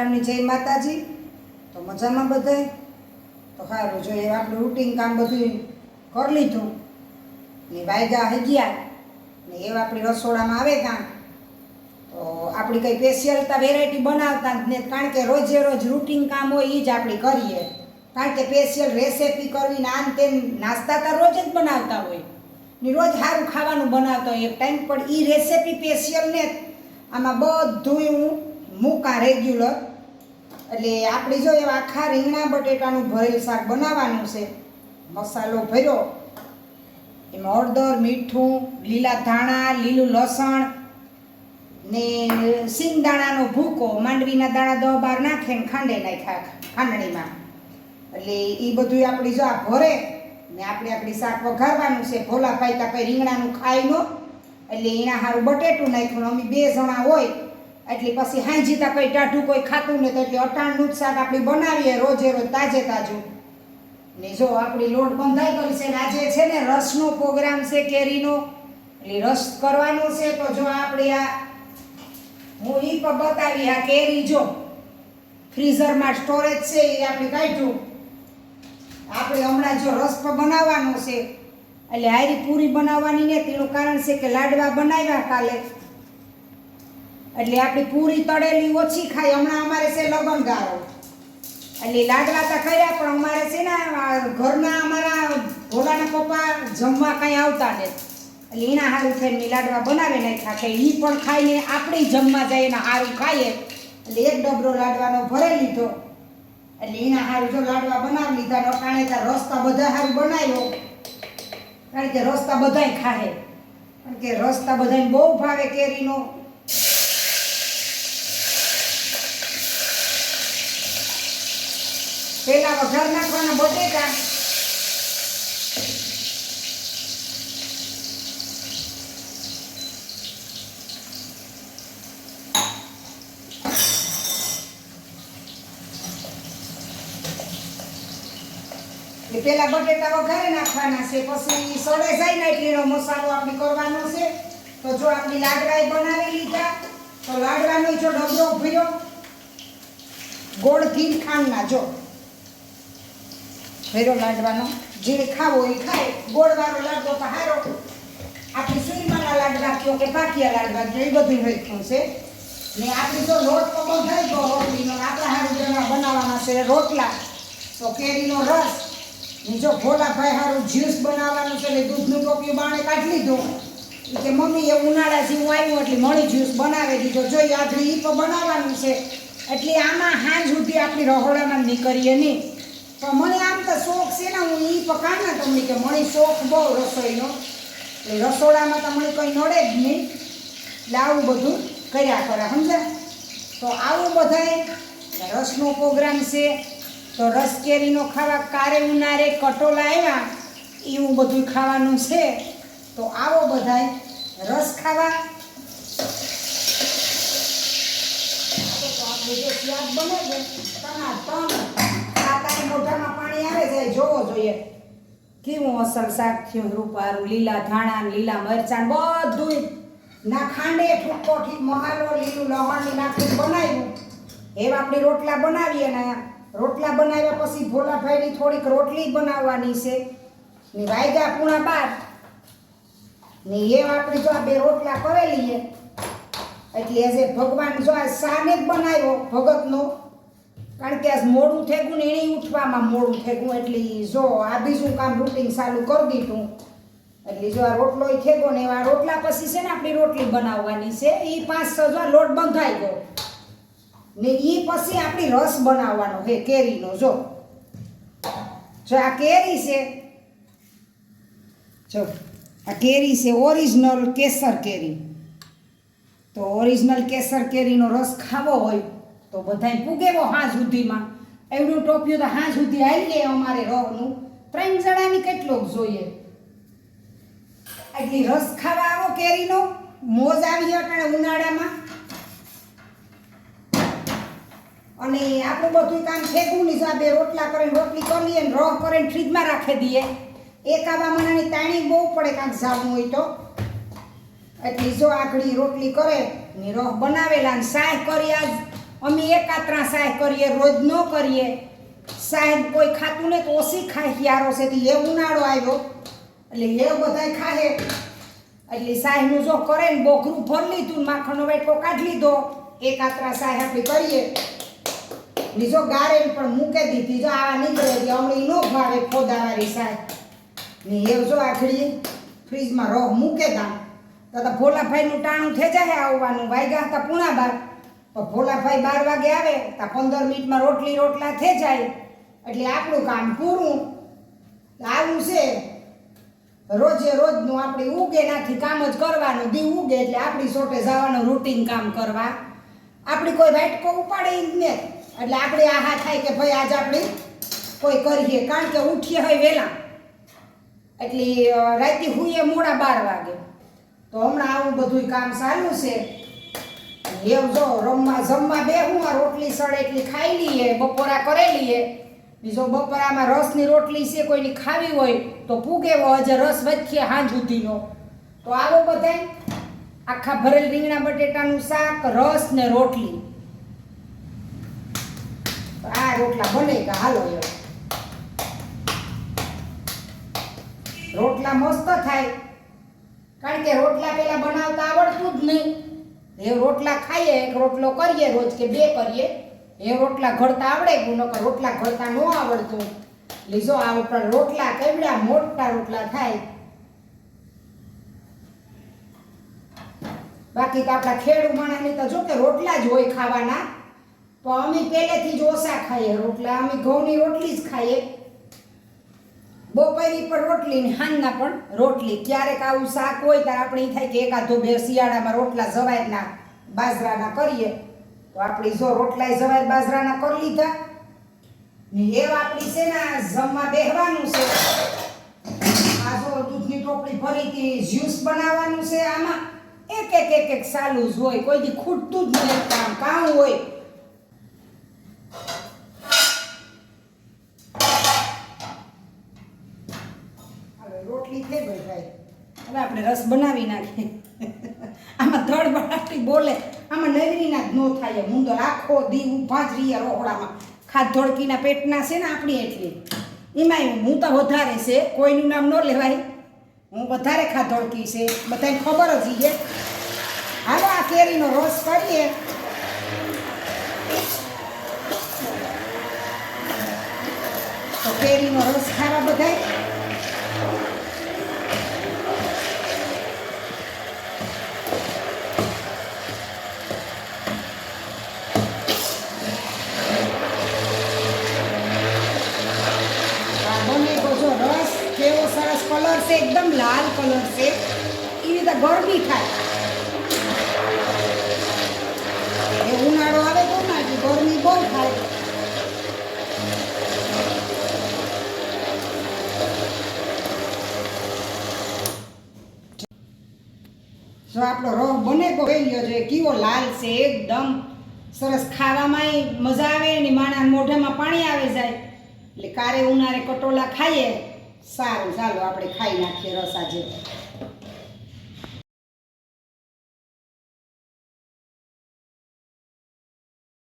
સીતારામની જય માતાજી. તો મજામાં બધાય? તો સારું જોઈએ આપણું રૂટીન કામ બધું કરી લીધું. ને વાયગા હજ્યા ને એવા આપણી રસોડામાં આવે કાં તો આપણી કંઈ સ્પેશિયલતા વેરાયટી બનાવતા ને કારણ કે રોજે રોજ રૂટીન કામ હોય એ જ આપણે કરીએ. કારણ કે સ્પેશિયલ રેસીપી કરવી ને આમ તેમ નાસ્તા તો રોજ જ બનાવતા હોય. ને રોજ સારું ખાવાનું બનાવતા હોય. એક ટાઈમ પણ એ રેસીપી સ્પેશિયલ ને આમાં બધું હું મૂકા રેગ્યુલર એટલે આપણે જો એવા આખા રીંગણા બટેટાનું ભરેલ શાક બનાવવાનું છે, મસાલો ભર્યો, એમાં હળદર, મીઠું, લીલા ધાણા, લીલું લસણ ને સિંગદાણાનો ભૂકો, માંડવીના દાણા દહ બાર નાખે ને ખાંડે નાખ્યા ખાંડણીમાં. એટલે એ બધું આપણી જો આ ભરે ને આપણે આપણી શાક વઘારવાનું છે ભોલા પાયતા કંઈ રીંગણાનું ખાઈ નો, એટલે એના સારું બટેટું નાખ્યું અમે બે જણા હોય એટલે પછી હાંજીતા કંઈ ટાઢું, કોઈ ખાતું ને તો એટલે અટાણનું જ શાક આપણે બનાવીએ રોજે રોજ, તાજે તાજું. ને જો આપણી લોટ બંધાઈ કરી છે આજે છે ને રસનો પ્રોગ્રામ છે કેરીનો, એટલે રસ કરવાનો છે, તો જો આપણે આ, હું એ પણ બતાવી, આ કેરી જો ફ્રીઝરમાં સ્ટોરેજ છે એ આપણે કાઢ્યું. આપણે હમણાં જો રસ પણ બનાવવાનો છે, એટલે હારી પૂરી બનાવવાની ને તેનું કારણ છે કે લાડવા બનાવ્યા કાલે. એટલે આપણી પૂરી તળેલી ઓછી ખાય. હમણાં અમારે છે લગન ગાળો એટલે લાડવા તો કર્યા, પણ અમારે છે ને ઘરના અમારા ભોલાના પપ્પા જમવા કાંઈ આવતા ને. એટલે એના સારું થઈને લાડવા બનાવી નાખ્યા કે એ પણ ખાઈને આપણે જમવા જાય એના સારું ખાઈએ. એટલે એક ડબરો લાડવાનો ભરી લીધો. એટલે એના સારું જો લાડવા બનાવી લીધા ને કારણે ત્યાં રસ્તા બધા સારું બનાવ્યો. કારણ કે રસ્તા બધાય ખાહે. કારણ કે રસ્તા બધાને બહુ ભાવે કેરીનો. પેલા વઘાર નાખવાના બટેકા પેલા બટેટા વઘારે નાખવાના છે, પછી સડે જાય ને એટલે એનો મસાલો આપણે કરવાનો છે. તો જો આપણી લાડવાય બનાવી લીધા, તો લાડવાનો જો ડબરો ભર્યો, ગોળ ઘી ખાંડના જો. ભર્યો લાડવાનો. જે ખાવો એ ખાય, ગોળવાળો લાડવો તો હારો. આપણે સુરમાના લાડવા કયો કે પાકિયા લાડવા કયો એ બધું રાખ્યું છે. ને આપણે જો લોટ તો બંધાઈ ગયો રોટલીનો ને આપણા હારું જણા બનાવવાના છે રોટલા. તો કેરીનો રસ. ને જો ભોલાભાઈ હારું જ્યુસ બનાવવાનું છે એટલે દૂધનું ટોપિયું બાણે કાઢી લીધું. કે મમ્મી, એ ઉનાળા જેવું આવ્યું એટલે મળી જ્યુસ બનાવી દીધો. જોઈએ આજે એ તો બનાવવાનું છે. એટલે આમાં હાંજ સુધી આપણી રહોડામાં નીકળીએ નહીં. તો મને આમ તો શોખ છે ને, હું એ પકાણ ને તમને કે મને શોખ બહુ રસોઈનો. એટલે રસોડામાં તમને કંઈ નડે જ નહીં. એટલે આવું બધું કર્યા કરે, સમજ્યા? તો આવું બધાય રસનો પ્રોગ્રામ છે. તો રસ કેરીનો ખાવા કારે ઉનારે કટોલા આવ્યા, એવું બધું ખાવાનું છે. તો આવો બધાય રસ ખાવા. બને છે. તના તન ખાતાની મોઢામાં પાણી આવે છે જોવો જોઈએ. કેવું અસર શાક થયું, રૂપારું, લીલા ધાણા લીલા મરચાં બધું ના ખાંડે ઠૂકો ઠીક મહાલો, લીલું લવણ નાખીને બનાવ્યું. એવા આપણે રોટલા બનાવીએ ને, રોટલા બનાવ્યા પછી ભોલાભાઈની થોડીક રોટલી બનાવવાની છે. ને વાયગા પૂણા બાર. ને એ આપણે જો આ બે રોટલા કરેલી છે એટલે એઝ એ ભગવાન જો આ શાને જ બનાવ્યો ભગતનો કારણ કે આ મોડું થેગું ને એને ઉઠવામાં મોડું થેગું. એટલે જો આ બીજું કામ રૂટીન ચાલુ કરી દીધું. એટલે જો આ રોટલો થેગો ને એવા રોટલા પછી છે ને આપણી રોટલી બનાવવાની છે એ પાંચ છ લોટ બંધાઈ ગયો. ને એ પછી આપણી રસ બનાવવાનો હે કેરીનો. જો. જો આ કેરી છે, જો. આ કેરી છે, ઓરિજિનલ કેસર કેરી. તો ઓરિજિનલ કેસર કેરીનો રસ ખાવો હોય તો બધાય પૂગેવો હા સુધીમાં. એવડું ટોપિયું તો હા સુધી આવી ગઈ અમારે રોગનું ત્રણ જણાની કેટલોક જોઈએ. એટલે રસ ખાવા આવો કેરીનો. મોજ આવી અટાણે ઉનાળામાં. અને આપણું બધું કામ ફેંકવું નહીં સાબે રોટલા કરીને રોટલી કરીએ ને રોહ કરીને ફ્રીજમાં રાખી દઈએ. એક આવા મનાની તાણી બહુ પડે કાંક જવું હોય તો. એટલે જો આખડી રોટલી કરે ને રોહ બનાવેલા ને સાય કરી આજ અમે એકાત્રા સાહેબ કરીએ, રોજ ન કરીએ. સાહેબ કોઈ ખાતું ને તો ઓછી ખાય હિયારો છે એ ઉનાળો આવ્યો. એટલે એ બધાય ખાહે એટલે સાહેબનું જો કરે ને બોખરું ભર લીધું માખણનો વેટકો કાઢી લીધો. એકાત્રા સાહેબ આપણે કરીએ. બીજો ગારે પણ મૂકે દીધી, જો આવા નીકળે એટલે હમણાં નો ભાવે ખોદાવાળી સાહેબ. ને એ જો આખડી ફ્રીજમાં રહ મૂકે તો તો ભોલાભાઈનું ટાણું થઈ જાય આવવાનું વાગ્યા હતા પૂણા બાર તો ભોલાભાઈ બાર વાગે આવે, તો પંદર મિનિટમાં રોટલી રોટલા થઈ જાય. એટલે આપણું કામ પૂરું. આવું છે. રોજે રોજનું આપણે ઉગે નાથી કામ જ કરવાનું. દી ઉગે એટલે આપણી સોટે જવાનું રૂટીન કામ કરવા. આપણી કોઈ વાટકો ઉપાડે જ ને. એટલે આપણે આહા થાય કે ભાઈ આજ આપણે કોઈ કરીએ. કારણ કે ઉઠીએ હોય વહેલા એટલે રાતે હુઈએ મોડા બાર વાગે. તો હમણાં આવું બધું કામ ચાલુ છે. એમ જો રમવા જમવા બે હું આ રોટલી સડે એટલી ખાઈ લઈએ, બપોરા કરી લઈએ. બીજો બપોરામાં રસની રોટલી છે, કોઈની ખાવી હોય, તો પૂગેવો હજે રસ વધીએ હાંજ સુધીનો. તો આવો બધાય, આખા ભરેલ રીંગણા બટેટાનું શાક, રસ ને રોટલી. આ રોટલા બને કે હાલો એવો. રોટલા મસ્ત થાય. કારણ કે રોટલા પેલા બનાવતા આવડતું જ નહીં. એ રોટલા ખાઈએ, એક રોટલો કરીએ, રોજ કે બે કરીએ. એ રોટલા ઘડતા આવડે ગુનો કે રોટલા ઘડતા ન આવડતું. લીધો આ ઉપર રોટલા કેવડા, મોટા રોટલા થાય. બાકી તો આપણા ખેડૂ માણાની તો જો કે રોટલા જ હોય ખાવાના. તો અમે પહેલેથી જ ઓછા ખાઈએ રોટલા, અમે ઘઉંની રોટલી જ ખાઈએ. બપોરી પર રોટલી ને હાંજના પણ રોટલી. ક્યારેક આવું શાક હોય ત્યારે આપણે એ થાય કે એકાદો બે શિયાળામાં રોટલા જવાયના બાજરાના કરીએ. તો આપણી જો રોટલાય જવાય બાજરાના કરી લીધા. ને એવા આપણી છે ને જમવા બેહવાનું છે. આ જો દૂધની ટોપલી ભરીથી જ્યુસ બનાવવાનું છે આમાં. એક એક એક એક ચાલુ જ હોય. કોઈ ખૂટતું જ નહીં કામ કામ હોય. રોટલી થઈ ગઈ ભાઈ. હવે આપણે રસ બનાવી નાખીએ. આમાં ધડ બડાટી બોલે. આમાં નવરીના જ નો થાય મુંદર આખો દી ઊભા જ રહીએ રોકડામાં ખાધ ધોળકીના પેટના છે ને આપણી એટલી. એમાં હું તો વધારે છે. કોઈનું નામ ન લેવાય. હું વધારે ખાધ ધોળકી છે. બધાને ખબર જ છે હાલો, આ કેરીનો રસ કરીએ. તો કેરીનો રસ ખાવા બધાય આ બને તો જો રસ કેવો સરસ કલર છે, એકદમ લાલ કલર છે. એ રીતે ગરમી થાય. એ ઉનાળો આવે તો ના ગરમી બહુ થાય. જો આપણો રસ બને લ્યો છે. કેવો લાલ છે, એકદમ સરસ. ખાવામાંય મજા આવે ને માણા મોઢામાં પાણી આવે જાય. એટલે કારે ઉનાળે કટોલા ખાઈએ. સારું ચાલો આપણે ખાઈ નાખીએ રસ આજે